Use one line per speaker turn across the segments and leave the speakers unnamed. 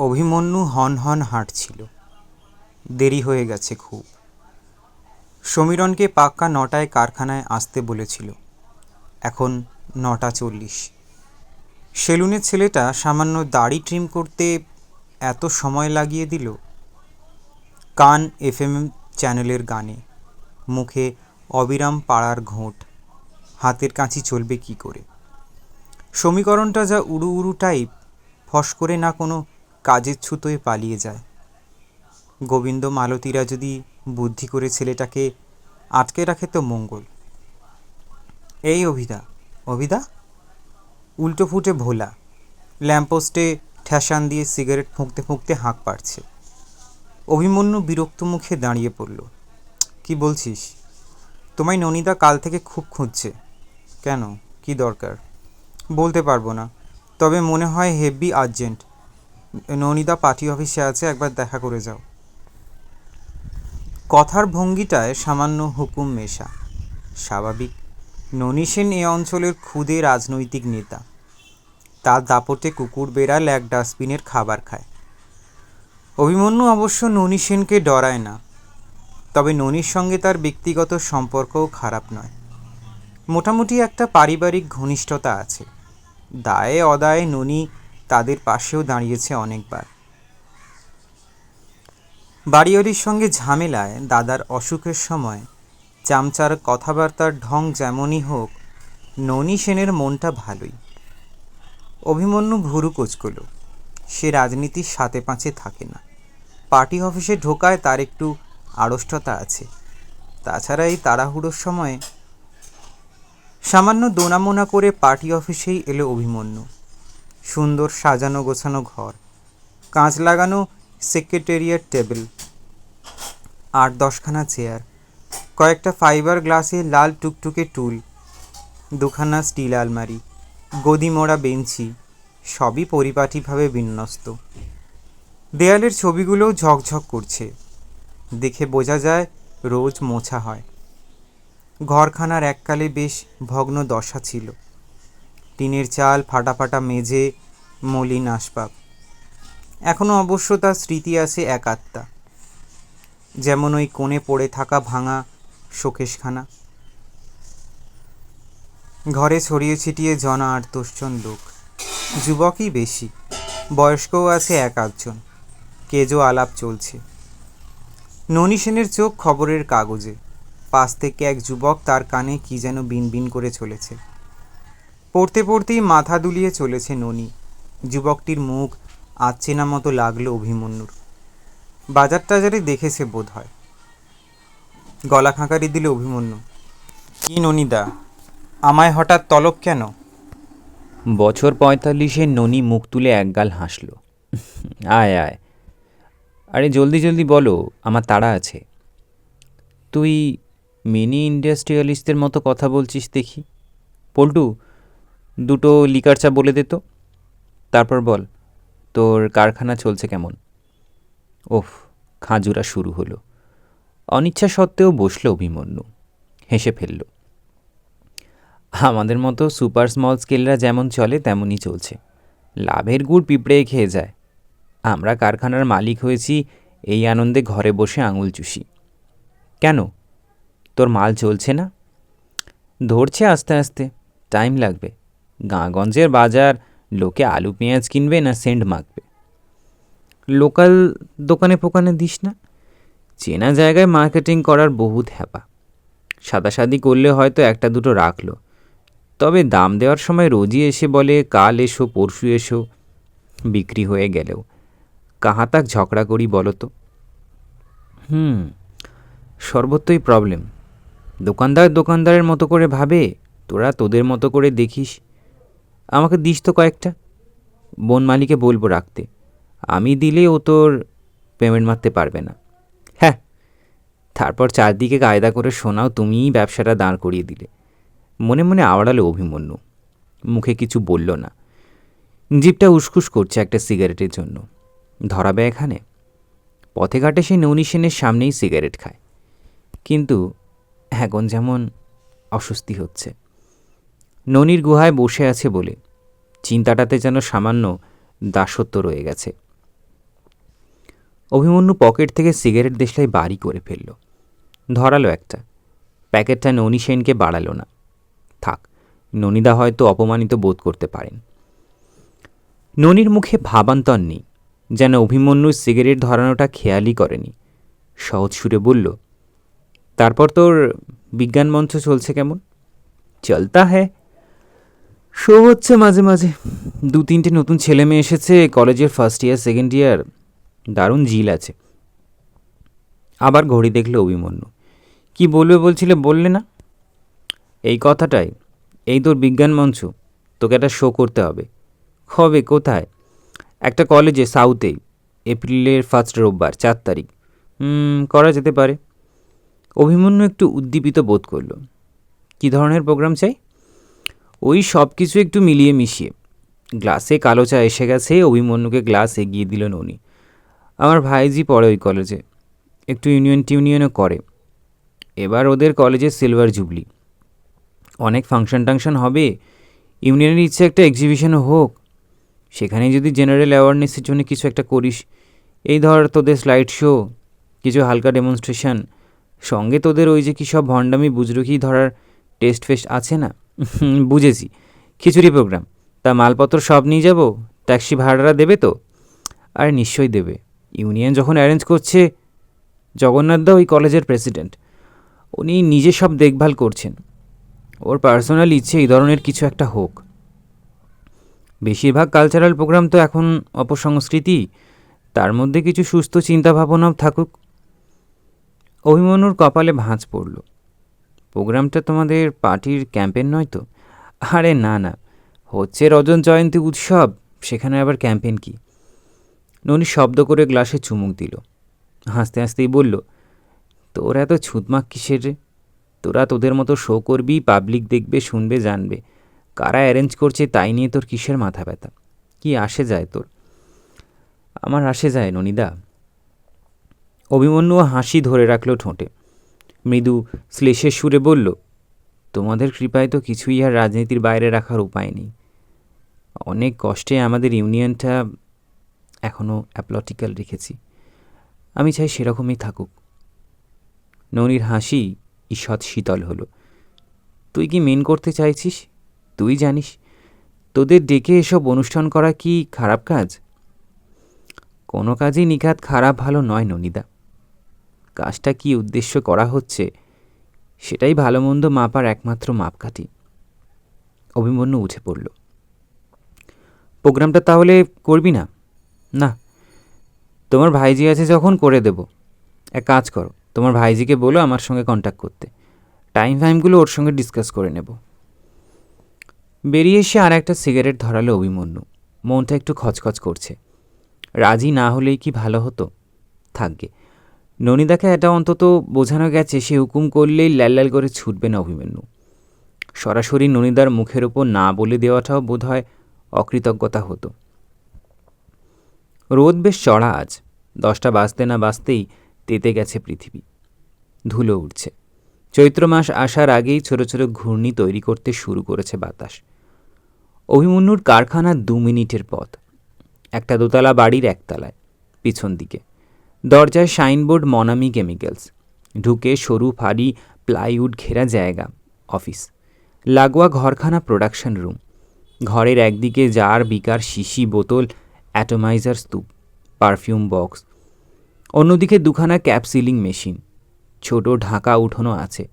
অভিমন্যু হন হন হাঁটছিল। দেরি হয়ে গেছে খুব। সমীরণকে পাক্কা নটায় কারখানায় আসতে বলেছিল। এখন নটা চল্লিশ। সেলুনের ছেলেটা সামান্য দাড়ি ট্রিম করতে এত সময় লাগিয়ে দিল? কান এফএম চ্যানেলের গানে। মুখে অবিরাম পাড়ার ঘোঁট। হাতের কাঁচি চলবে কি করে? সমীকরণটা যা উড়ু উড়ু টাইপ ফস করে না কোনো কাজের ছুতোয় পালিয়ে যায়। গোবিন্দ মালতীরা যদি বুদ্ধি করে ছেলেটাকে আটকে রাখে তো মঙ্গল। এই অভিদা অভিদা? উল্টো ফুটে ভোলা ল্যাম্পোস্টে ঠ্যাসান দিয়ে সিগারেট ফুঁকতে ফুঁকতে হাঁক পাড়ছে। অভিমন্যু বিরক্ত মুখে দাঁড়িয়ে পড়ল। কি বলছিস? তোমায় ননিদা কাল থেকে খুব খুঁজছে। কেন? কি দরকার? বলতে পারব না। তবে মনে হয় হেভি আর্জেন্ট। ননিদা পার্টি অফিসে আছে, একবার দেখা করে যাও। কথার ভঙ্গিটায় সামান্য হুকুম মেশা। স্বাভাবিক, ননী সেন এ অঞ্চলের ক্ষুদে রাজনৈতিক নেতা। তার দাপটে কুকুর বেড়াল এক ডাস্টবিনের খাবার খায়। অভিমন্যু অবশ্য ননী সেনকে ডরায় না। তবে ননির সঙ্গে তার ব্যক্তিগত সম্পর্কও খারাপ নয়। মোটামুটি একটা পারিবারিক ঘনিষ্ঠতা আছে। দায়ে অদায়ে ননি তাদের পাশেও দাঁড়িয়েছে অনেকবার। বাড়িওয়ালির সঙ্গে ঝামেলায় দাদার অসুখের সময় চামচার কথাবার্তার ঢং যেমনই হোক, ননী সেনের মনটা ভালোই। অভিমন্যু ভুরু কোচকল। সে রাজনীতির সাথে পাঁচে থাকে না। পার্টি অফিসে ঢোকায় তার একটু আড়ষ্টতা আছে। তাছাড়া এই তাড়াহুড়োর সময় সামান্য দোনামোনা করে পার্টি অফিসেই এলো অভিমন্যু। সুন্দর সাজানো গোছানো ঘর, কাঁচ লাগানো সেক্রেটেরিয়ার টেবিল আট দশখানা চেয়ার কয়েকটা ফাইবার গ্লাসে লাল টুকটুকে টুল, দুখানা স্টিল আলমারি, গদি মোড়া বেঞ্চি, সবই পরিপাটিভাবে বিন্যস্ত। দেয়ালের ছবিগুলোও ঝকঝক করছে, দেখে বোঝা যায় রোজ মোছা হয়। ঘরখানার এককালে বেশ ভগ্ন দশা ছিল। টিনের চাল, ফাটা ফাটা মেঝে, মলিন আসবাব। এখনও অবশ্য তার স্মৃতি আছে এক আত্মা। যেমন ওই কোণে পড়ে থাকা ভাঙা শোকেশখানা। ঘরে ছড়িয়ে ছিটিয়ে জনা আট দশজন লোক। যুবকই বেশি, বয়স্কও আছে এক আধজন। কেজো আলাপ চলছে। ননী সেনের চোখ খবরের কাগজে। পাশ থেকে এক যুবক তার কানে কি যেন বিনবিন করে চলেছে। পড়তে পড়তেই মাথা দুলিয়ে চলেছে ননী। যুবকটির মুখ আচ্ছেনা মতো লাগল অভিমন্যুর। বাজার টাজারে দেখেছে বোধ হয় গলা খাঁকারি দিল অভিমন্যু। কি ননিদা, আমায় হঠাৎ তলব কেন?
বছর পঁয়তাল্লিশে ননি মুখ তুলে একগাল হাসল। আয় আয়। আরে জলদি জলদি বলো, আমার তাড়া আছে। তুই মিনি ইন্ডাস্ট্রিয়ালিস্টদের মতো কথা বলছিস দেখি। পল্টু দুটো লিকার চা বলে দে তো। তারপর বল, তোর কারখানা চলছে কেমন? ওফ, খাঁজুরা শুরু হলো। অনিচ্ছা সত্ত্বেও বসল অভিমন্যু, হেসে ফেলল। আমাদের মতো সুপার স্মল স্কেলরা যেমন চলে, তেমনই চলছে। লাভের গুড় পিঁপড়ে খেয়ে যায়। আমরা কারখানার মালিক হয়েছি, এই আনন্দে ঘরে বসে আঙুল চুষি। কেন? তোর মাল চলছে না? ধরছে আস্তে আস্তে, টাইম লাগবে। গাঁগঞ্জের বাজার, লোকে আলু, পেঁয়াজ কিনবে না সেন্ট মাখবে? লোকাল দোকানে ফোকানে দিস না। চেনা জায়গায় মার্কেটিং করার বহুত হ্যাপা। সাদাসাদি করলে হয়তো একটা দুটো রাখল। তবে দাম দেওয়ার সময় রোজই এসে বলে, কাল এসো, পরশু এসো। বিক্রি হয়ে গেলেও। কাহা তাক ঝগড়া করি বলো তো? হুম, সর্বত্রই প্রবলেম দোকানদার দোকানদারের মতো করে ভাবে, তোরা তোদের মতো করে দেখিস। আমাকে দিস তো কয়েকটা। বন মালিকে বলব রাখতে। আমি দিলে ও তোর পেমেন্ট মারতে পারবে না। হ্যাঁ তারপর চারদিকে কায়দা করে শোনাও তুমিই ব্যবসাটা দাঁড় করিয়ে দিলে। মনে মনে আওড়ালো অভিমন্যু। মুখে কিছু বলল না। জিপটা উসকুস করছে একটা সিগারেটের জন্য। ধরাবে এখানে পথে ঘাটে সে নৌনি সেনের সামনেই সিগারেট খায়। কিন্তু এখন যেমন অস্বস্তি হচ্ছে। ননির গুহায় বসে আছে বলে চিন্তাটাতে যেন সামান্য দাসত্ব রয়ে গেছে। অভিমন্যু পকেট থেকে সিগারেট দেশলাই বাড়ি করে ফেলল। ধরালো একটা। প্যাকেটটা ননী সেনকে বাড়ালো না। থাক, ননিদা হয়তো অপমানিত বোধ করতে পারেন। ননির মুখে ভাবান্তর নেই, যেন অভিমন্যুর সিগারেট ধরানোটা খেয়ালই করেনি। সহজ সুরে বলল, তারপর তোর বিজ্ঞান মঞ্চ চলছে কেমন? চলতা হ্যাঁ শো হচ্ছে মাঝে মাঝে। দু, তিনটে নতুন ছেলে মেয়ে এসেছে কলেজের ফার্স্ট ইয়ার সেকেন্ড ইয়ার দারুণ জিল আছে। আবার ঘড়ি দেখল অভিমন্যু। কি বলবে বলছিলে, বললে না? এই কথাটাই। এই তোর বিজ্ঞান মঞ্চ, তোকে একটা শো করতে হবে। হবে কোথায়? একটা কলেজে সাউথেই এপ্রিলের ফার্স্ট রোববার, চার তারিখ। করা যেতে পারে। অভিমন্যু একটু উদ্দীপিত বোধ করল। কী ধরনের প্রোগ্রাম চাই? ওই সব কিছু একটু মিলিয়ে মিশিয়ে। গ্লাসে কালো চা এসে গেছে, অভিমন্যুকে গ্লাস এগিয়ে দিল ননি আমার ভাইজি পড়ে ওই কলেজে। একটু ইউনিয়ন টিউনিয়নও করে। এবার ওদের কলেজে সিলভার জুবলি। অনেক ফাংশন টাংশন হবে। ইউনিয়নের ইচ্ছে একটা এক্সিবিশনও হোক। সেখানে যদি জেনারেল অ্যাওয়ারনেসের জন্য কিছু একটা করিস। এই ধর তোদের স্লাইড শো কিছু হালকা ডেমনস্ট্রেশন সঙ্গে তোদের ওই যে কী সব ভণ্ডামি, বুজরুকি ধরার টেস্ট ফেস্ট আছে না? বুঝেছি। খিচুড়ি প্রোগ্রাম তা মালপত্র সব নিয়ে যাব? ট্যাক্সি ভাড়াটা দেবে তো? আরে নিশ্চয়ই দেবে। ইউনিয়ন যখন অ্যারেঞ্জ করছে জগন্নাথদা ওই কলেজের প্রেসিডেন্ট উনি নিজে সব দেখভাল করছেন। ওর পার্সোনাল ইচ্ছে এই ধরনের কিছু একটা হোক। বেশিরভাগ কালচারাল প্রোগ্রাম তো এখন অপসংস্কৃতি। তার মধ্যে কিছু সুস্থ চিন্তা ভাবনাও থাকুক। অভিমন্যুর কপালে ভাঁজ পড়ল। প্রোগ্রামটা তোমাদের পার্টির ক্যাম্পেন নয় তো? আরে না না। হচ্ছে রজন জয়ন্তী উৎসব, সেখানে আবার ক্যাম্পেন কি? ননি শব্দ করে গ্লাসে চুমুক দিল। হাসতে হাসতেই বলল, তোর এত ছুতমাক কিসের রে? তোরা তোদের মতো শো করবি, পাবলিক দেখবে, শুনবে, জানবে। কারা অ্যারেঞ্জ করছে তাই নিয়ে তোর কিসের মাথা ব্যথা? কি আসে যায় তোর? আমার আসে যায় ননিদা। অভিমন্যু হাসি ধরে রাখল ঠোঁটে। মৃদু শ্লেষের সুরে বলল, তোমাদের কৃপায় তো কিছুই আর রাজনীতির বাইরে রাখার উপায় নেই। অনেক কষ্টে আমাদের ইউনিয়নটা এখনও অ্যাপ্লটিক্যাল রেখেছি। আমি চাই সেরকমই থাকুক। ননির হাসি ঈষৎ শীতল হলো। তুই কি মেন করতে চাইছিস? তুই জানিস, তোদের ডেকে এসব অনুষ্ঠান করা কি খারাপ কাজ? কোনো কাজই নিখাত খারাপ ভালো নয় ননিদা। কাজটা কি উদ্দেশ্য করা হচ্ছে? সেটাই ভালো মন্দ মাপার একমাত্র মাপকাঠি। অভিমন্যু উঠে পড়ল। প্রোগ্রামটা তাহলে করবি না? না। তোমার ভাইজি আছে যখন করে দেব। এক কাজ করো, তোমার ভাইজিকে বলো আমার সঙ্গে কন্ট্যাক্ট করতে। টাইম ফাইমগুলো ওর সঙ্গে ডিসকাস করে নেব। বেরিয়ে এসে আর একটা সিগারেট ধরালো অভিমন্যু। মনটা একটু খচখচ করছে। রাজি না হলেই কি ভালো হতো? থাকবে ননিদাকে এটা অন্তত বোঝানো গেছে, সে হুকুম করলেই ল্যাল ল্যাল করে ছুটবে না অভিমন্যু। সরাসরি ননিদার মুখের ওপর না বলে দেওয়াটাও বোধ হয় অকৃতজ্ঞতা হতো। রোদ বেশ চড়া আজ, দশটা বাজতে না বাজতেই তেতে গেছে পৃথিবী। ধুলো উঠছে চৈত্র মাস আসার আগেই ছোট ছোট ঘূর্ণি তৈরি করতে শুরু করেছে বাতাস। অভিমন্যুর কারখানা দু মিনিটের পথ। একটা দোতলা বাড়ির একতলায়, পিছন দিকে। দরজায় সাইনবোর্ড, মনামি কেমিক্যালস। ঢুকে সরু ফাড়ি, প্লাইউড ঘেরা জায়গা, অফিস। লাগোয়া ঘরখানা প্রোডাকশন রুম। ঘরের একদিকে জার, বিকার, শিশি, বোতল, অ্যাটোমাইজার স্তূপ, পারফিউম বক্স। অন্যদিকে দুখানা ক্যাপসিলিং মেশিন। ছোট ঢাকা উঠোনো আছে।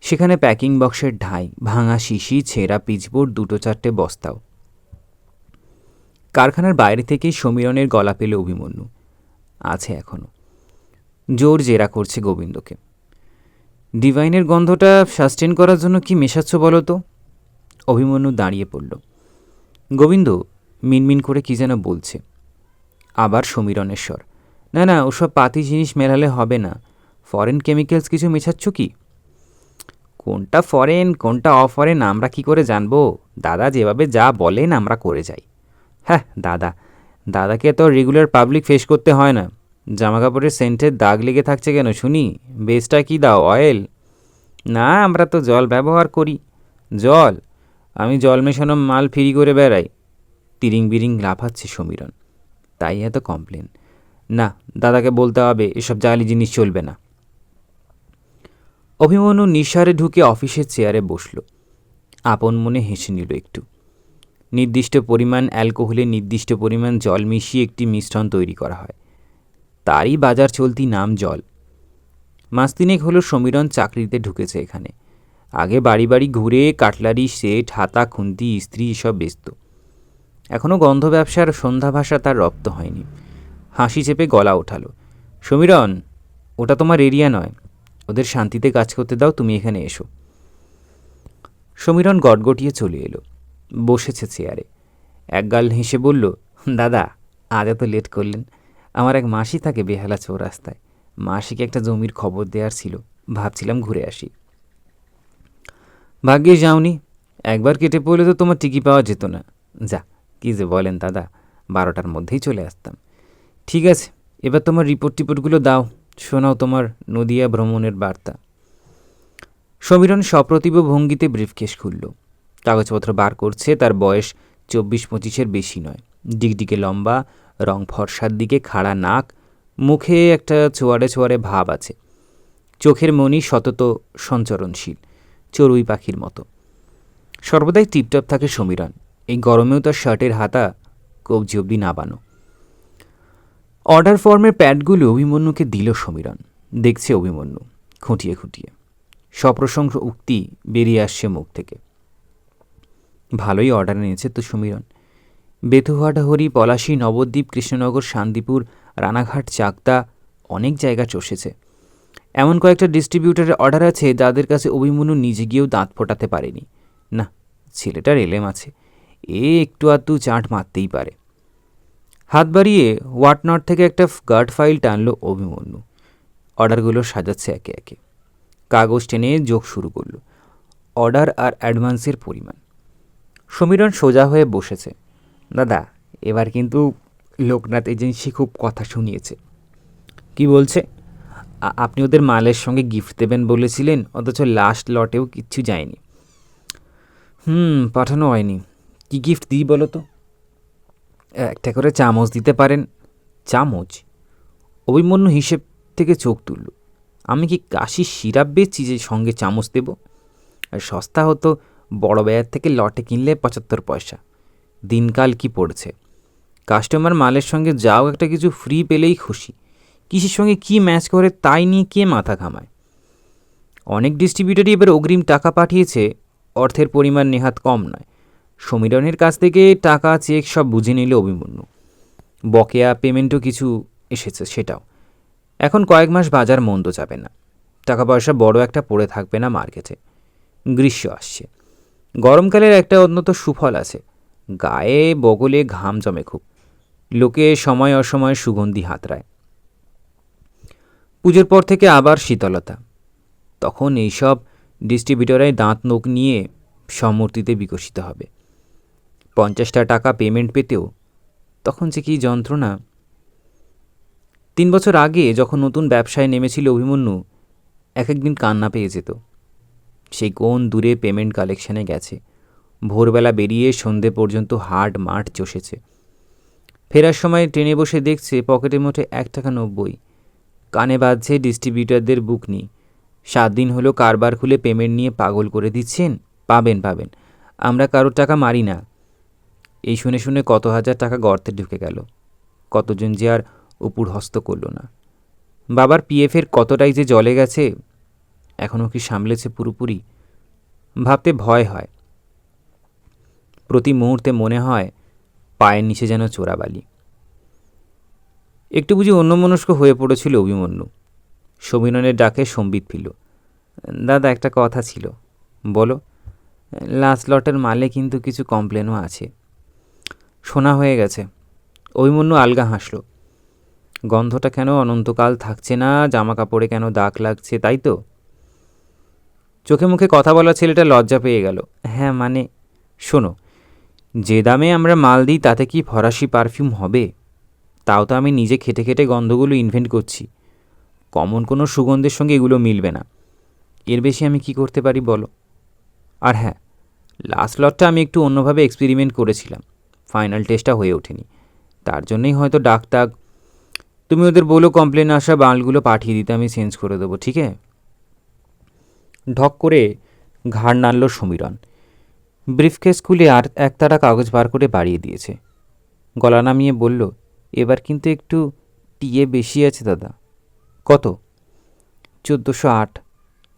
সেখানে প্যাকিং বক্সের ঢাই, ভাঙা শিশি, ছেঁড়া পিচবোর্ড, দুটো চারটে বস্তাও। কারখানার বাইরে থেকেই সমীরণের গলা পেল অভিমন্যু। আছে এখনও জোর জেরা করছে গোবিন্দকে। ডিভাইনের গন্ধটা সাস্টেন করার জন্য কি মেশাচ্ছ বলো তো? অভিমন্যু দাঁড়িয়ে পড়ল। গোবিন্দ মিনমিন করে কি যেন বলছে। আবার সমীরণের স্বর না না, ওসব পাতি জিনিস মেলালে হবে না। ফরেন কেমিক্যালস কিছু মেশাচ্ছ কি? কোনটা ফরেন, কোনটা অফরেন, আমরা কি করে জানব? দাদা যেভাবে যা বলেন, আমরা করে যাই। হ্যাঁ দাদা দাদাকে তো রেগুলার পাবলিক ফেস করতে হয় না। জামা কাপড়ের সেন্টের দাগ লেগে থাকছে কেন শুনি? বেসটা কি দাও অয়েল না, আমরা তো জল ব্যবহার করি। জল? আমি জল মেশানো মাল ফ্রি করে বেড়াই। তিরিং বিরিং লাফাচ্ছে সমীরণ। তাই এত কমপ্লেন না, দাদাকে বলতে হবে, এসব জালি জিনিস চলবে না। অভিমন্যু নিঃসারে ঢুকে অফিসের চেয়ারে বসল। আপন মনে হেসে নিল একটু। নির্দিষ্ট পরিমাণ অ্যালকোহলে নির্দিষ্ট পরিমাণ জল মিশিয়ে একটি মিশ্রণ তৈরি করা হয়। তারই বাজার চলতি নাম জল। মাস তিনেক হলো সমীরণ চাকরিতে ঢুকেছে এখানে। আগে বাড়ি বাড়ি ঘুরে কাটলারি সেট হাতা, খুন্তি, ইস্ত্রি এসব বেচত। এখনও গন্ধ ব্যবসার সন্ধ্যা ভাষা তার রপ্ত হয়নি। হাসি চেপে গলা ওঠালো। সমীরণ, ওটা তোমার এরিয়া নয়। ওদের শান্তিতে কাজ করতে দাও, তুমি এখানে এসো। সমীরণ গটগটিয়ে চলে এলো। বসেছে চেয়ারে। একগাল হেসে বলল, দাদা, আজ এত লেট করলেন। আমার এক মাসি থাকে বেহালা চৌরাস্তায়। মাসিকে একটা জমির খবর দেওয়ার ছিল। ভাবছিলাম ঘুরে আসি। ভাগ্যে যাওনি। একবার কেটে পড়লে তো তোমার টিকি পাওয়া যেত না। যা, কী যে বলেন দাদা, বারোটার মধ্যেই চলে আসতাম। ঠিক আছে, এবার তোমার রিপোর্ট টিপোর্টগুলো দাও। শোনাও তোমার নদিয়া ভ্রমণের বার্তা। সমীরণ সপ্রতিভ ভঙ্গিতে ব্রিফকেস খুলল। কাগজপত্র বার করছে, তার বয়স চব্বিশ পঁচিশের বেশি নয়। ডিগডিগে লম্বা, রং ফর্সার দিকে খাড়া নাক, মুখে একটা চোয়ারে চোয়ারে ভাব আছে। চোখের মনি সতত সঞ্চরণশীল, চড়ুই পাখির মতো। সর্বদাই টিপটপ থাকে সমীরণ, এই গরমেও তার শার্টের হাতা কবজি অবধি নাবানো অর্ডার ফর্মের প্যাডগুলো অভিমন্যুকে দিল সমীরণ, দেখছে অভিমন্যু, খুঁটিয়ে খুঁটিয়ে। সপ্রশংস উক্তি বেরিয়ে আসছে মুখ থেকে। ভালোই অর্ডার নিয়েছে তো সমীরণ বেথুহাটাহরি পলাশী নবদ্বীপ, কৃষ্ণনগর, শান্তিপুর, রানাঘাট, চাকদা অনেক জায়গা চষেছে। এমন কয়েকটা ডিস্ট্রিবিউটারের অর্ডার আছে যাদের কাছে অভিমন্যু নিজে গিয়েও দাঁত ফোটাতে পারেনি। না, ছেলেটার এলেম আছে। এ একটু আধটু চাট মারতেই পারে। হাত বাড়িয়ে হোয়াটনট থেকে একটা গার্ড ফাইল টানলো অভিমন্যু। অর্ডারগুলো সাজাচ্ছে একে একে। কাগজ টেনে যোগ শুরু করল। অর্ডার আর অ্যাডভান্সের পরিমাণ। সমীরণ সোজা হয়ে বসেছে। দাদা, এবার কিন্তু লোকনাথ এজেন্সি খুব কথা শুনিয়েছে। কি বলছে? আপনি ওদের মালের সঙ্গে গিফট দেবেন বলেছিলেন, অথচ লাস্ট লটেও কিচ্ছু যায়নি। হুম, পাঠানো হয়নি। কি গিফট দিই বলো তো? একটা করে চামচ দিতে পারেন। চামচ? অভিমন্যু হিসেব থেকে চোখ তুলল। আমি কি কাশি সিরাপ বেচছি যে সঙ্গে চামচ দেব? আর সস্তা হতো বড় বাজার থেকে লটে কিনলে পঁচাত্তর পয়সা। দিনকাল কি পড়ছে? কাস্টমার মালের সঙ্গে যাও, একটা কিছু ফ্রি পেলেই খুশি। কিসের সঙ্গে কি ম্যাচ করে তাই নিয়ে কে মাথা ঘামায়? অনেক ডিস্ট্রিবিউটারই এবার অগ্রিম টাকা পাঠিয়েছে, অর্থের পরিমাণ নেহাত কম নয়। সমীরণের কাছ থেকে টাকা, চেক সব বুঝে নিল অভিমন্যু। বকেয়া পেমেন্টও কিছু এসেছে সেটাও। এখন কয়েক মাস বাজার মন্দ যাবে না। টাকা পয়সা বড় একটা পড়ে থাকবে না মার্কেটে। গ্রীষ্ম আসছে। গরমকালের একটা অন্যত সুফল আছে। গায়ে, বগলে ঘাম জমে খুব। লোকে সময় অসময়ে সুগন্ধি হাতড়ায়। পুজোর পর থেকে আবার শীতলতা। তখন এইসব ডিস্ট্রিবিউটরাই দাঁত নোক নিয়ে সমূর্তিতে বিকশিত হবে। পঞ্চাশটা টাকা পেমেন্ট পেতেও তখন যে কী যন্ত্রণা। তিন বছর আগে যখন নতুন ব্যবসায় নেমেছিল অভিমন্যু এক একদিন কান্না পেয়ে যেত। সেই কোন দূরে পেমেন্ট কালেকশনে গেছে? ভোরবেলা বেরিয়ে সন্ধে পর্যন্ত হাট মাঠ চষেছে। ফেরার সময় ট্রেনে বসে দেখছে পকেটে মোটে এক টাকা নব্বই। কানে বাজছে ডিস্ট্রিবিউটারদের বুক নিয়ে। সাত দিন হলো কারবার খুলে পেমেন্ট নিয়ে পাগল করে দিচ্ছেন? পাবেন পাবেন। আমরা কারোর টাকা মারি না। এই শুনে শুনে কত হাজার টাকা গর্তে ঢুকে গেল। কতজন যে আর উপুর হস্ত করল না। বাবার পিএফের কতটাই যে জলে গেছে এখনও কি সামলেছে পুরোপুরি? ভাবতে ভয় হয়। প্রতি মুহূর্তে মনে হয় পায়ের নিচে যেন চোরাবালি। একটু বুঝি অন্যমনস্ক হয়ে পড়েছিল অভিমন্যু। সমীরণের ডাকে সম্বিত ফিল দাদা, একটা কথা ছিল। বলো লাস্ট লটের মালে কিন্তু কিছু কমপ্লেনও আছে। শোনা হয়ে গেছে। অভিমন্যু আলগা হাসল। গন্ধটা কেন অনন্তকাল থাকছে না? জামা কাপড়ে কেন দাগ লাগছে, তাই তো? চোখে মুখে কথা বলা ছেলেটা লজ্জা পেয়ে গেল। হ্যাঁ মানে শোনো, যে দামে আমরা মাল দিই তাতে কি ফরাসি পারফিউম হবে? তাও তো আমি নিজে খেটে খেটে গন্ধগুলো ইনভেন্ট করছি। কমন কোনো সুগন্ধের সঙ্গে এগুলো মিলবে না। এর বেশি আমি কি করতে পারি বলো? আর হ্যাঁ লাস্ট লটটা আমি একটু অন্যভাবে এক্সপেরিমেন্ট করেছিলাম। ফাইনাল টেস্টটা হয়ে ওঠেনি। তার জন্যই হয়তো ডাকটাক তুমি ওদের বলো কমপ্লেন আসা বাল্বগুলো পাঠিয়ে দিতে আমি চেঞ্জ করে দেবো, ঠিক আছে? ঢক করে ঘাড় নাড়ল সমীরণ। ব্রিফকেস খুলে আর একতারা কাগজ বার করে বাড়িয়ে দিয়েছে। গলা নামিয়ে বলল, এবার কিন্তু একটু টিয়ে বেশি আছে দাদা। কত? চোদ্দোশো আট।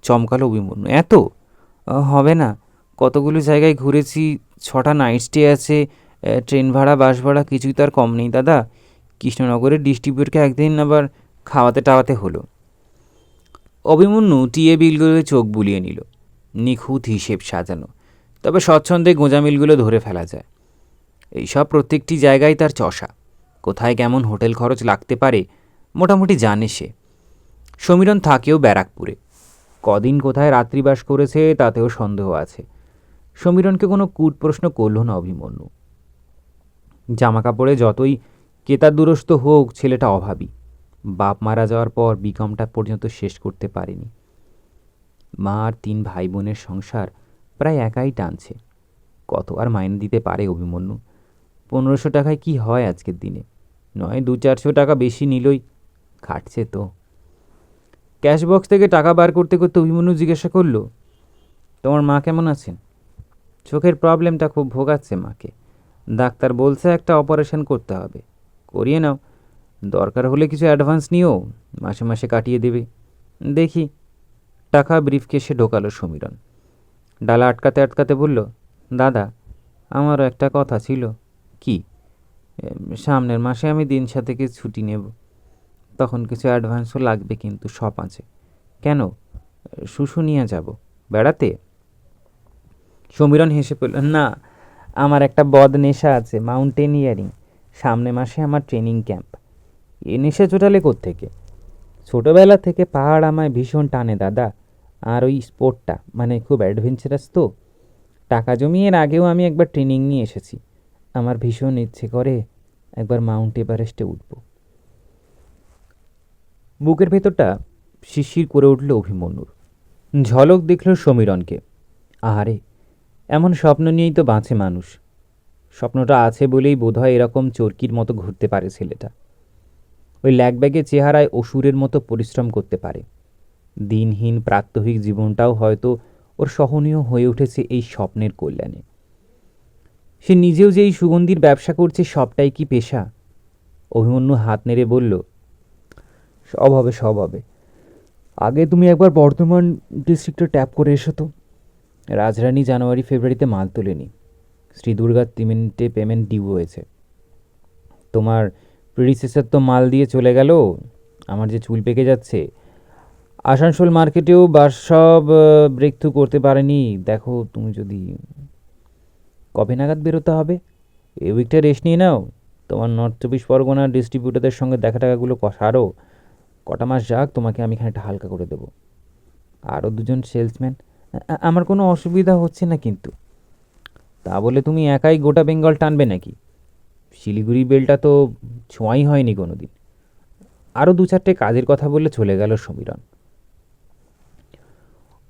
চমকালো অভিমন্যু। এত? হবে না। কতগুলো জায়গায় ঘুরেছি, ছটা নাইট স্টে আছে ট্রেন ভাড়া, বাস ভাড়া, কিছুই তার কম নেই দাদা। কৃষ্ণনগরের ডিস্ট্রিবিউটকে একদিন আবার খাওয়াতে টাওয়াতে হলো। অভিমন্যু টিএ বিলগুলোকে চোখ বুলিয়ে নিল। নিখুঁত হিসেব সাজানো। তবে স্বচ্ছন্দে গোঁজামিলগুলো ধরে ফেলা যায়। এইসব প্রত্যেকটি জায়গায় তার চষা। কোথায় কেমন হোটেল খরচ লাগতে পারে, মোটামুটি জানে সে। সমীরণ থাকেও ব্যারাকপুরে। কদিন কোথায় রাত্রিবাস করেছে, তাতেও সন্দেহ আছে। সমীরণকে কোনো কূট প্রশ্ন করল না অভিমন্যু। জামাকাপড়ে যতই কেতার দুরস্ত হোক, ছেলেটা অভাবী। বাপ মারা যাওয়ার পর বিকমটা পর্যন্ত শেষ করতে পারেনি। মা আর তিন ভাই বোনের সংসার প্রায় একাই টানছে। কত আর মাইনে দিতে পারে অভিমন্যু? পনেরোশো টাকায় কি হয় আজকের দিনে? নয়, দু, চারশো টাকা বেশি নিলই। খাটছে তো। ক্যাশ বক্স থেকে টাকা বার করতে করতে অভিমন্যু জিজ্ঞাসা করল, তোমার মা কেমন আছেন? চোখের প্রবলেমটা খুব ভোগাচ্ছে মাকে। ডাক্তার বলছে একটা অপারেশন করতে হবে। করিয়ে নাও। দরকার হলে কিছু অ্যাডভান্স নিও মাসে মাসে কাটিয়ে দেবে। দেখি। টাকা ব্রিফকেসে ঢোকালো সমীরণ। ডালা আটকাতে আটকাতে বলল, দাদা, আমারও একটা কথা ছিল। কি? সামনের মাসে আমি দিন থেকে ছুটি নেব। তখন কিছু অ্যাডভান্সও লাগবে কিন্তু সব আছে। কেন? শুশুনিয়া যাব। বেড়াতে? সমীরণ হেসে পড়ল না, আমার একটা বদ নেশা আছে, মাউন্টেনিয়ারিং। সামনে মাসে আমার ট্রেনিং ক্যাম্প এ নেশা চোটালে থেকে ছোটোবেলা থেকে পাহাড় আমায় ভীষণ টানে, দাদা। আর ওই স্পোর্টটা মানে খুব অ্যাডভেঞ্চারাস তো। টাকা জমিয়ে এর আগেও আমি একবার ট্রেনিং নিয়ে এসেছি। আমার ভীষণ ইচ্ছে করে একবার মাউন্ট এভারেস্টে উঠব। বুকের ভেতরটা শিশির করে উঠল অভিমন্যুর। ঝলক দেখল সমীরণকে। আহারে, এমন স্বপ্ন নিয়েই তো বাঁচে মানুষ। স্বপ্নটা আছে বলেই বোধহয় এরকম চরকির মতো ঘুরতে পারে ছেলেটা। ওই ল্যাগব্যাগের চেহারায় অসুরের মতো পরিশ্রম করতে পারে। দিনহীন প্রাত্যহিক জীবনটাও হয়তো ওর সহনীয় হয়ে উঠেছে এই স্বপ্নের কল্যাণে। সে নিজেও যে এই সুগন্ধির ব্যবসা করছে সবটাই কি পেশা? অভিমন্যু হাত নেড়ে বলল, সব হবে সব হবে। আগে তুমি একবার বর্ধমান ডিস্ট্রিক্টে ট্যাপ করে এসো তো। রাজরানী জানুয়ারি, ফেব্রুয়ারিতে মাল তোলেনি শ্রী দুর্গার তিমিনটে পেমেন্ট ডিউ হয়েছে। তোমার প্রিডিসেসর তো মাল দিয়ে চলে গেল, আমার যে চুল পেকে যাচ্ছে। আসানসোল মার্কেটেও বাস সব ব্রেক থ্রু করতে পারেনি। দেখো, তুমি যদি কবে নাগাদ বেরোতে হবে? এ উইকটা রেস্ট নিয়ে নাও। তোমার নর্থ চব্বিশ পরগনার ডিস্ট্রিবিউটারদের সঙ্গে দেখা টাকাগুলো সারো। কটা মাস যাক, তোমাকে আমি খানিকটা হালকা করে দেবো। আরও দুজন সেলসম্যান আমার কোনো অসুবিধা হচ্ছে না কিন্তু। তা বলে তুমি একাই গোটা বেঙ্গল টানবে নাকি? শিলিগুড়ি বেলটা তো ছোঁয়াই হয়নি কোনো দিন আরও দু চারটে কাজের কথা বলে চলে গেল সমীরণ।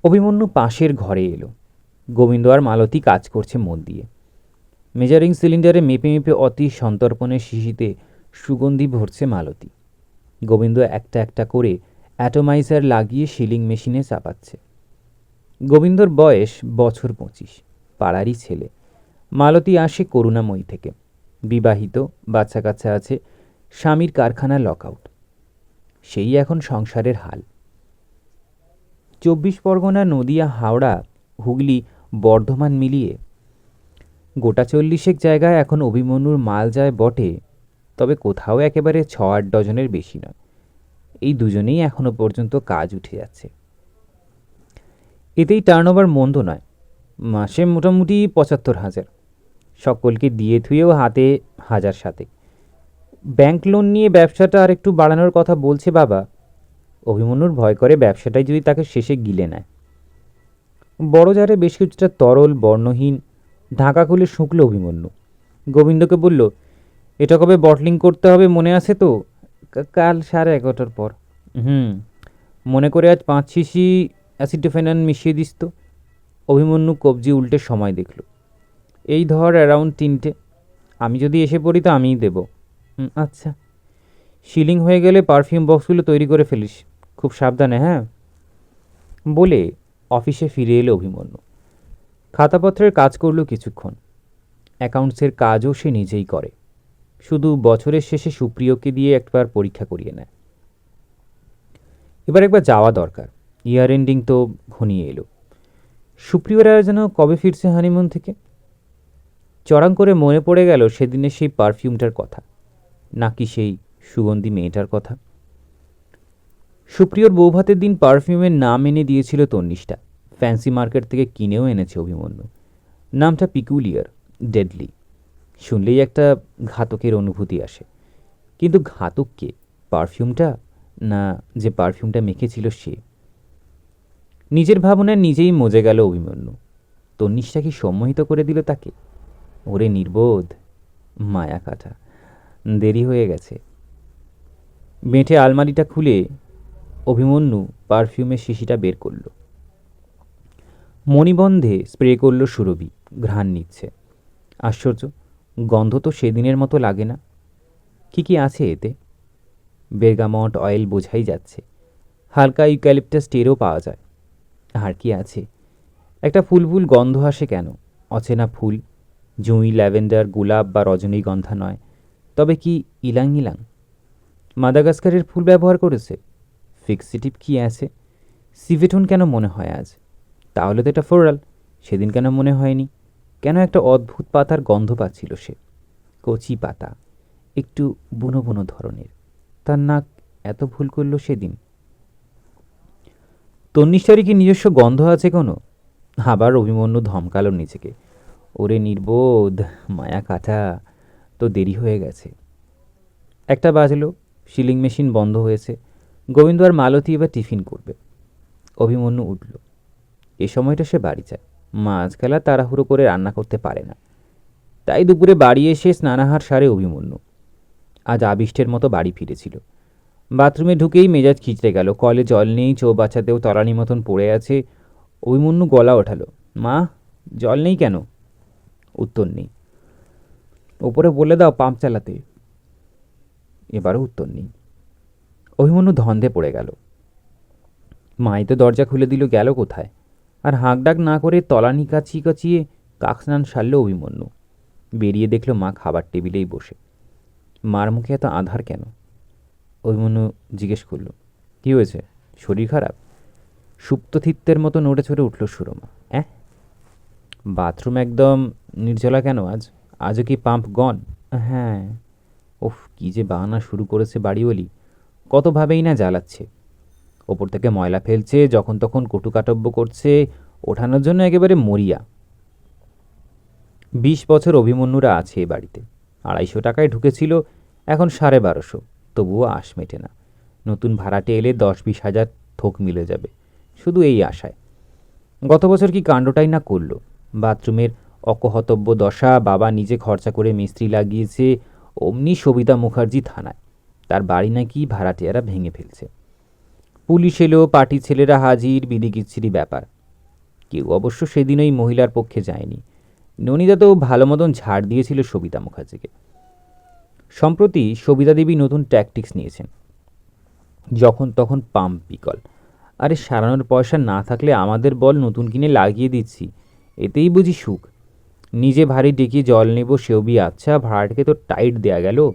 অভিমন্যু পাশের ঘরে এলো। গোবিন্দ আর মালতী কাজ করছে মন দিয়ে। মেজারিং সিলিন্ডারে মেপে মেপে অতি সন্তর্পণের শিশিতে সুগন্ধি ভরছে মালতী। গোবিন্দ একটা একটা করে অ্যাটোমাইজার লাগিয়ে সিলিং মেশিনে চাপাচ্ছে। গোবিন্দর বয়স বছর পঁচিশ, পাড়ারই ছেলে। মালতী আসে করুণাময়ী থেকে। বিবাহিত বাচ্চা কাচ্চা আছে, স্বামীর কারখানা লকআউট সেই এখন সংসারের হাল। চব্বিশ পরগনা, নদিয়া, হাওড়া, হুগলি, বর্ধমান মিলিয়ে গোটা চল্লিশেক জায়গায় এখন অভিমন্যুর মাল যায় বটে, তবে কোথাও একেবারে ছ আট ডজনের বেশি নয়। এই দুজনেই এখনও পর্যন্ত কাজ উঠে যাচ্ছে। এতেই টার্নওভার মন্দ নয়। মাসে মোটামুটি পঁচাত্তর হাজার। সকলকে দিয়ে থুয়েও হাতে হাজার সাথে ব্যাংক লোন নিয়ে ব্যবসাটা আর একটু বাড়ানোর কথা বলছে বাবা। অভিমন্যুর ভয় করে ব্যবসাটাই যদি তাকে শেষে গিলে নেয়। বড় জারে বেশ কিছুটা তরল, বর্ণহীন, ঢাকা খুলে শুকল অভিমন্যু। গোবিন্দকে বলল, এটা কবে বটলিং করতে হবে মনে আছে তো? কাল সাড়ে এগারোটার পর। হুম, মনে করে আজ পাঁচ শিশি অ্যাসিডোফেনান মিশিয়ে দিস তো। অভিমন্যু কবজি উল্টে সময় দেখল। এই ধর অ্যারাউন্ড তিনটে। আমি যদি এসে পড়ি তো আমিই দেব। আচ্ছা। সিলিং হয়ে গেলে পারফিউম বক্সগুলো তৈরি করে ফেলিস। খুব সাবধানে হ্যাঁ? বলে অফিসে ফিরে এলো অভিমন্যু। খাতাপত্রের কাজ করল কিছুক্ষণ। অ্যাকাউন্টসের কাজও সে নিজেই করে। শুধু বছরের শেষে সুপ্রিয়কে দিয়ে একবার পরীক্ষা করিয়ে নেয়। এবার একবার যাওয়া দরকার। ইয়ার এন্ডিং তো ঘনিয়ে এলো। সুপ্রিয়রা যেন কবে ফিরছে হানিমুন থেকে? চড়াং করে মনে পড়ে গেল সেদিনের সেই পারফিউমটার কথা, নাকি সেই সুগন্ধি মেয়েটার কথা। সুপ্রিয়র বৌভাতের দিন পারফিউমের নাম এনে দিয়েছিল তন্নিষ্ঠা। ফ্যান্সি মার্কেট থেকে কিনেও এনেছে অভিমন্যু। নামটা পিকুলিয়ার, ডেডলি। শুনলেই একটা ঘাতকের অনুভূতি আসে। কিন্তু ঘাতক কে? পারফিউমটা, না যে পারফিউমটা মেখেছিল সে? নিজের ভাবনায় নিজেই মজে গেল অভিমন্যু। তন্নিষ্ঠা কি সম্মোহিত করে দিল তাকে? ওরে নির্বোধ, মায়া কাটা দেরি হয়ে গেছে। বেঁটে আলমারিটা খুলে অভিমন্যু পারফিউমের শিশিটা বের করল। মণিবন্ধে স্প্রে করল সুরভি, ঘ্রাণ নিচ্ছে। আশ্চর্য, গন্ধ তো সেদিনের মতো লাগে না। কি কি আছে এতে? বেরগামট অয়েল বোঝাই যাচ্ছে। হালকা ইউক্যালিপটাস টেরও পাওয়া যায়। আর কি আছে? একটা ফুল ফুল গন্ধ আসে কেন? অচেনা ফুল জুঁই, ল্যাভেন্ডার, গোলাপ বা রজনীগন্ধা নয়। তবে কি ইলাং ইলাং মাদাগাস্কারের ফুল ব্যবহার করেছে? ফিক্সিটিভ কি আছে? সিভেটন কেন মনে হয় আজ? তাহলে তো এটা ফোরাল সেদিন কেন মনে হয়নি? কেন একটা অদ্ভুত পাতার গন্ধ পাচ্ছিল সে? কচি পাতা, একটু বুনো বুনো ধরনের। তার নাক এত ভুল করল সেদিন। তন্নিষ্ঠারই কি নিজস্ব গন্ধ আছে কোনো? আবার অভিমন্যু ধমকালো নিজেকে। ওরে নির্বোধ, মায়া কাটা তো দেরি হয়ে গেছে। একটা বাজলো সিলিং মেশিন বন্ধ হয়েছে, গোবিন্দ আর মালতী এবার টিফিন করবে। অভিমন্যু উঠল। এ সময়টা সে বাড়ি যায়। মাছ খেলা তাড়াহুড়ো করে রান্না করতে পারে না। তাই দুপুরে বাড়ি এসে স্নানাহার সারে অভিমন্যু। আজ আবিষ্টের মতো বাড়ি ফিরেছিল। বাথরুমে ঢুকেই মেজাজ খিচড়ে গেল। কলে জল নেই চৌবাচ্চাতেও তলানি মতন পড়ে আছে। অভিমন্যু গলা ওঠালো। মা, জল নেই কেন? উত্তর নেই। ওপরে বলে দাও পাম্প চালাতে। এবারও উত্তর নেই। অভিমন্যু ধন্দে পড়ে গেল। মাই তো দরজা খুলে দিল, গেল কোথায়? আর হাঁক ডাক না করে তলানি কাছিয়ে কাচিয়ে কাক স্নান সারল অভিমন্যু। বেরিয়ে দেখল মা খাবার টেবিলেই বসে। মার মুখে এত আধার কেন? অভিমন্যু জিজ্ঞেস করল, কী হয়েছে? শরীর খারাপ? সুপ্তথিত্তের মতো নড়ে চড়ে উঠল সুরমা। অ্যাঁ? বাথরুম একদম নির্জলা কেন? আজ, আজও কি পাম্প গন? হ্যাঁ। ওফ কী যে বাহানা শুরু করেছে বাড়িওয়ালি। কতভাবেই না জ্বালাচ্ছে। ওপর থেকে ময়লা ফেলছে, যখন তখন কটুকাটব্য করছে, ওঠানোর জন্য একেবারে মরিয়া। বিশ বছর অভিমন্যুরা আছে এ বাড়িতে। আড়াইশো টাকায় ঢুকেছিল, এখন সাড়ে বারোশো। তবুও আশ মেটে না। নতুন ভাড়াটে এলে দশ বিশ হাজার থোক মিলে যাবে। শুধু এই আশায়। গত বছর কি কাণ্ডটাই না করল? বাথরুমের অকহতব্য দশা বাবা নিজে খরচা করে মিস্ত্রি লাগিয়েছে অমনি সবিতা মুখার্জি থানায়। তার বাড়ি নাকি ভাড়াটিয়ারা ভেঙে ফেলছে। পুলিশ এলো পার্টি ছেলেরা হাজির বিদিকিচ্ছিরি ব্যাপার। কেউ অবশ্য সেদিন ওই মহিলার পক্ষে যায়নি। ননিদা তো ভালো মতন ঝাড় দিয়েছিল সবিতা মুখার্জিকে। সম্প্রতি সবিতা দেবী নতুন ট্যাকটিক্স নিয়েছেন। যখন তখন পাম্প বিকল। আরে সারানোর পয়সা না থাকলে আমাদের বল নতুন কিনে লাগিয়ে দিচ্ছি। এতেই বুঝি সুখ। নিজে ভারী ডেকে জল নেব, সেও বি আচ্ছা ভাড়াটাকে তো টাইট দেয়া গেল।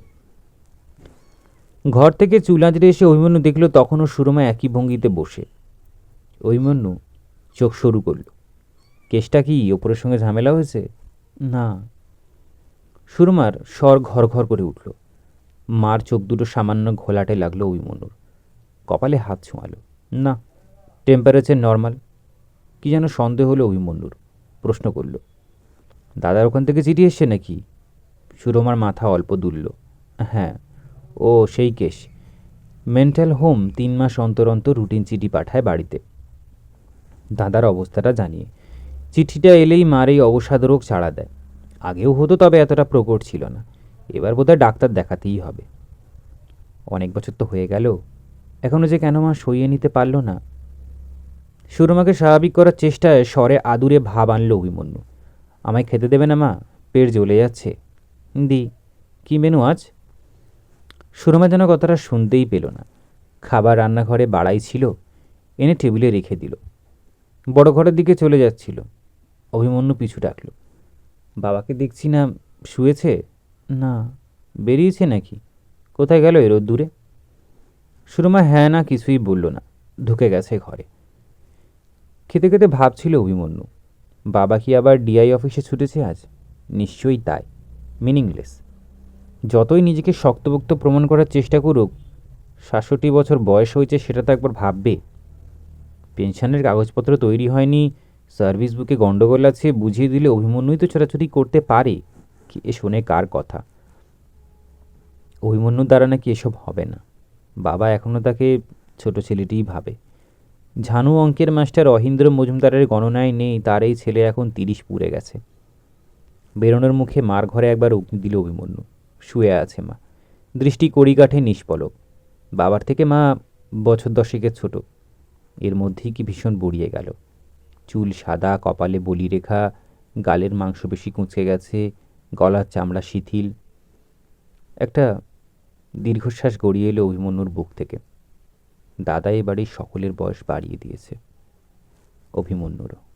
ঘর থেকে চুলাঁচড়ে এসে অভিমন্যু দেখল, তখনও সুরমা একই ভঙ্গিতে বসে। অভিমন্যু, চোখ শুরু করল। কেসটা কি ওপরের সঙ্গে ঝামেলা হয়েছে? না। সুরমার স্বর ঘর ঘর করে উঠল। মার চোখ দুটো সামান্য ঘোলাটে লাগল অভিমন্যুর। কপালে হাত ছোঁয়ালো। না টেম্পারেচার নর্মাল কি যেন সন্দেহ হলো অভিমন্যুর। প্রশ্ন করল, দাদার ওখান থেকে চিঠি এসছে নাকি? সুরমার মাথা অল্প দুলল হ্যাঁ ও সেই কেস। মেন্টাল হোম তিন মাস অন্তর অন্তর রুটিন চিঠি পাঠায় বাড়িতে। দাদার অবস্থাটা জানিয়ে, চিঠিটা এলেই মার এই অবসাদ রোগ ছাড়া দেয়। আগেও হতো তবে এতটা প্রকট ছিল না। এবার বোধহয় ডাক্তার দেখাতেই হবে। অনেক বছর তো হয়ে গেল এখনও যে কেন মা সইয়ে নিতে পারল না? সুরমাকে স্বাভাবিক করার চেষ্টায় স্বরে আদুরে ভাব আনল অভিমন্যু। আমায় খেতে দেবে না, মা। পেট জ্বলে যাচ্ছে। দি, কি মেনু আজ? সুরমা যেন কথাটা শুনতেই পেল না। খাবার রান্নাঘরে বাড়াই ছিল, এনে টেবিলে রেখে দিল। বড় ঘরের দিকে চলে যাচ্ছিল। অভিমন্যু পিছু ডাকল। বাবাকে দেখছি না, শুয়েছে? না, বেরিয়েছে নাকি? কোথায় গেল এর দূরে সুরমা হ্যাঁ না, কিছুই বলল না। ঢুকে গেছে ঘরে। খেতে খেতে ভাবছিল অভিমন্যু। বাবা কি আবার ডিআই অফিসে ছুটেছে আজ? নিশ্চয়ই তাই। মিনিংলেস যতই নিজেকে শক্তপোক্ত প্রমাণ করার চেষ্টা করুক, সাতষট্টি বছর বয়স হয়েছে সেটা তো একবার ভাববে। পেনশনের কাগজপত্র তৈরি হয়নি, সার্ভিস বুকে গণ্ডগোল আছে, বুঝিয়ে দিলে অভিমন্যুই তো ছোটাছুটি করতে পারে। কি এ শোনে কার কথা? অভিমন্যুর দ্বারা নাকি এসব হবে না। বাবা এখনও তাকে ছোট ছেলেটিই ভাবে। ঝানু অঙ্কের মাস্টার অহিন্দ্র মজুমদারের গণনায় নেই তার এই ছেলে এখন তিরিশ পুড়ে গেছে। বেরোনোর মুখে মার ঘরে একবার উঁকি দিল অভিমন্যু। শুয়ে আছে মা। দৃষ্টি কড়ি কাঠে নিষ্পলক বাবার থেকে মা বছর দশেকের ছোট। এর মধ্যেই কি ভীষণ বড়িয়ে গেল। চুল সাদা, কপালে বলি রেখা, গালের মাংস বেশি কুঁচকে গেছে, গলার চামড়া শিথিল। একটা দীর্ঘশ্বাস গড়িয়ে এলো অভিমন্যুর বুক থেকে। দাদা এ বাড়ির সকলের বয়স বাড়িয়ে দিয়েছে। অভিমন্যুরও।